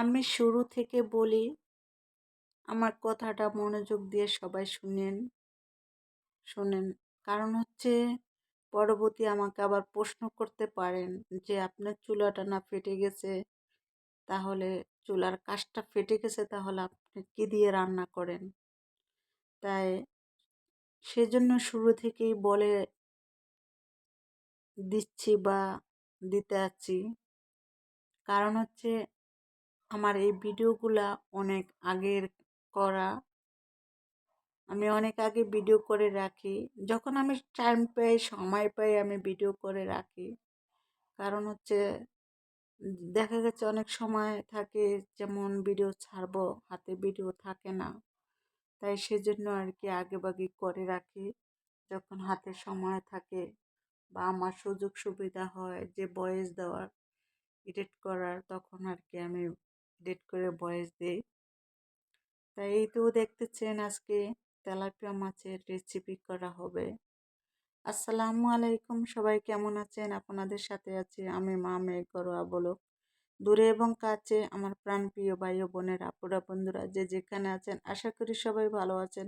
আমি শুরু থেকে বলি, আমার কথাটা মনোযোগ দিয়ে সবাই শুনেন, শোনেন। কারণ হচ্ছে পরবর্তী আমাকে আবার প্রশ্ন করতে পারেন যে, আপনার চুলাটা না ফেটে গেছে? তাহলে চুলার কাজটা ফেটে গেছে, তাহলে আপনি কী দিয়ে রান্না করেন? তাই সেজন্য শুরু থেকেই বলে দিচ্ছি বা দিতে আছি। কারণ হচ্ছে আমার এই ভিডিওগুলা অনেক আগের করা। আমি অনেক আগে ভিডিও করে রাখি। যখন আমি টাইম পাই, সময় পাই, আমি ভিডিও করে রাখি। কারণ হচ্ছে, দেখা গেছে অনেক সময় থাকে, যেমন ভিডিও ছাড়বো, হাতে ভিডিও থাকে না। তাই সেজন্য আর কি আগে বাগে করে রাখি। যখন হাতে সময় থাকে বা আমার সুযোগ সুবিধা হয়, যে বয়েস দেওয়ার এডিট করার, তখন আর কি আমি এডিট করে বয়েস দিই। তাই এই তো দেখতেছেন আজকে তেলাপিয়া মাছের রেসিপি করা হবে। আসসালামু আলাইকুম, সবাই কেমন আছেন? আপনাদের সাথে আছি আমি মা মেয়ে ঘরোয়া বলো দূরে এবং কাছে আমার প্রাণপ্রিয় ভাই ও বোনের আপুরা বন্ধুরা যে যেখানে আছেন, আশা করি সবাই ভালো আছেন,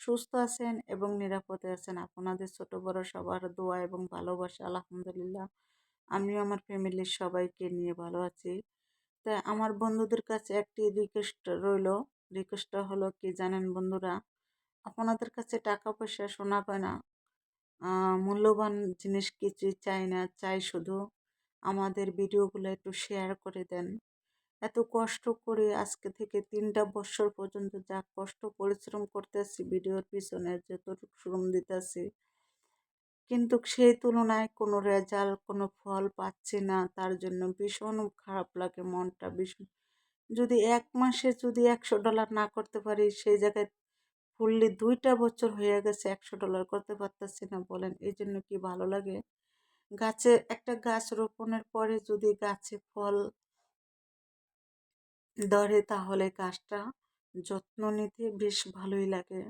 সুস্থ আছেন এবং নিরাপদে আছেন। আপনাদের ছোট বড় সবার দোয়া এবং ভালোবাসা, আলহামদুলিল্লাহ। আমিও আমার ফ্যামিলির সবাইকে নিয়ে ভালো আছি। তাই আমার বন্ধুদের কাছে একটি রিকোয়েস্ট রইল। রিকোয়েস্টটা হলো কি জানেন বন্ধুরা? আপনাদের কাছে টাকা পয়সা শোনা পায় না মূল্যবান জিনিস কিছুই চাই না, চাই শুধু আমাদের ভিডিওগুলো একটু শেয়ার করে দেন। এত কষ্ট করে আজকে থেকে তিনটা বছর পর্যন্ত যা কষ্ট, পরিশ্রম করতেছি, ভিডিওর পিছনে যতটুকু শ্রম দিতেছি কিন্তু সেই তুলনায় কোনো রেজাল্ট, কোনো ফল পাচ্ছি না। তার জন্য ভীষণ খারাপ লাগে মনটা, ভীষণ। যদি এক মাসে যদি একশো ডলার না করতে পারি, সেই জায়গায় ফুললি দুইটা বছর হয়ে গেছে একশো ডলার করতে পারতেছি না বলেন, এই জন্য কি ভালো লাগে? গাছে একটা গাছ রোপণের পরে যদি গাছে ফল ধরে, তাহলে গাছটা যত্ন নিতে বেশ ভালোই লাগে।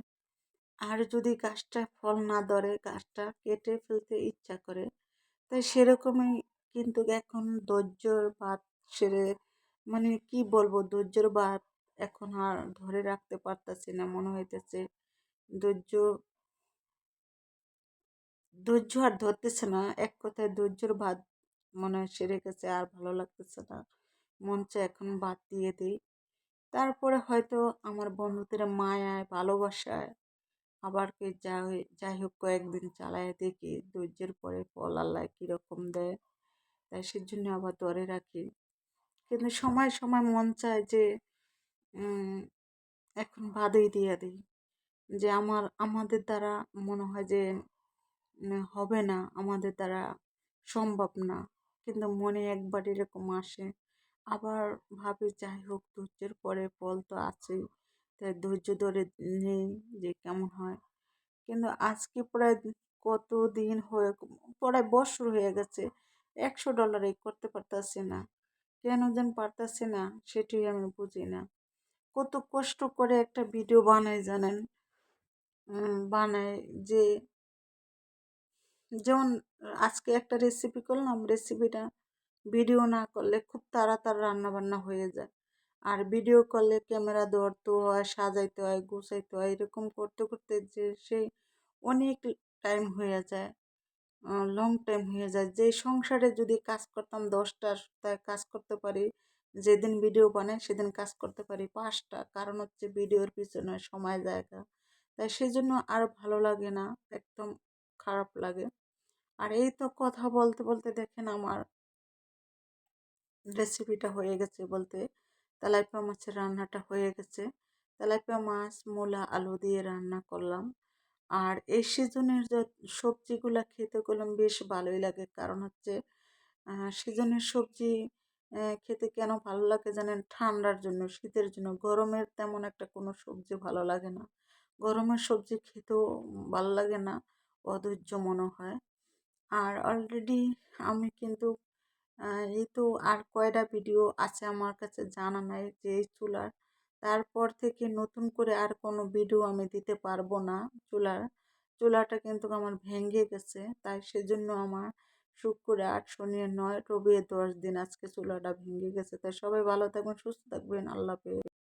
আর যদি গাছটা ফল না ধরে, গাছটা কেটে ফেলতে ইচ্ছা করে, তাই সেরকমই কিন্তু এখন ধৈর্যর বাদ সেরে মানে কি বলব ধৈর্যর বাদ এখন আর ধরে রাখতে পারতাছি না, মনে হইতেছে। ধৈর্য ধৈর্য আর ধরতেছে না, এক কথায় ধৈর্যর বাদ মনে হয় সেরে গেছে, আর ভালো লাগতেছে না। চায় এখন বাদ দিয়ে দিই। তারপরে হয়তো আমার বন্ধুদের মায়ায়, ভালোবাসায় আবার কে যাই যাই হোক কয়েকদিন চালায় দেখি, ধৈর্যের পরে ফল আল্লাহ কীরকম দেয়। তাই সেজন্য আবার ধরে রাখি। কিন্তু সময় সময় মন চায় যে এখন বাদই দিয়ে দিই। যে আমার, আমাদের দ্বারা মনে হয় যে হবে না, আমাদের দ্বারা সম্ভব না। কিন্তু মনে একবার এরকম আসে। আবার ভাবি যাই হোক ধৈর্যের পরে ফল তো আছেই। তাই ধৈর্য ধরে নেই যে কেমন হয়। কিন্তু আজকে প্রায় কত দিন হয়ে প্রায় বছর হয়ে গেছে, একশো ডলারে করতে পারতাছি না। কেন যেন পারতাছি না সেটি আমি বুঝি না। কত কষ্ট করে একটা ভিডিও বানাই জানেন? বানাই যে যেমন আজকে একটা রেসিপি করলাম রেসিপিটা ভিডিও না করলে খুব তাড়াতাড়ি রান্নাবান্না হয়ে যায়। আর ভিডিও কলে ক্যামেরা ধরতে হয়, সাজাইতে হয়, গুছাইতে হয়, এরকম করতে করতে যে সেই অনেক টাইম হয়ে যায় লং টাইম হয়ে যায়। যে সংসারে যদি কাজ করতাম দশটার তাই কাজ করতে পারি, যেদিন ভিডিও বানাই সেদিন কাজ করতে পারি পাঁচটা। কারণ হচ্ছে ভিডিওর পিছনে সময়, জায়গা। তাই সেই জন্য আর ভালো লাগে না, একদম খারাপ লাগে। আর এই তো কথা বলতে বলতে দেখেন আমার রেসিপিটা হয়ে গেছে বলতে। তেলাপিয়া মাছের রান্নাটা হয়ে গেছে। তেলাপিয়া মাছ, মূলা, আলু দিয়ে রান্না করলাম। আর এই সিজনের সবজিগুলো খেতে করলাম বেশ ভালোই লাগে। কারণ হচ্ছে সিজনের সবজি খেতে কেন ভালো লাগে জানেন? ঠান্ডার জন্য, শীতের জন্য। গরমের তেমন একটা কোনো সবজি ভালো লাগে না। গরমের সবজি খেতেও ভালো লাগে না, অধৈর্য মনে হয়। আর অলরেডি আমি কিন্তু এই তো আর কয়টা ভিডিও আছে আমার কাছে জানা নাই যে চুলার। তারপর থেকে নতুন করে আর কোনো ভিডিও আমি দিতে পারব না চুলার। চুলাটা কিন্তু আমার ভেঙে গেছে, তাই সেজন্য আমার শুক্রে আট শনি নয় রবি দশ দিন আজকে চুলাটা ভেঙে গেছে। তাই সবাই ভালো থাকবেন, সুস্থ থাকবেন। আল্লাহ হাফেজ।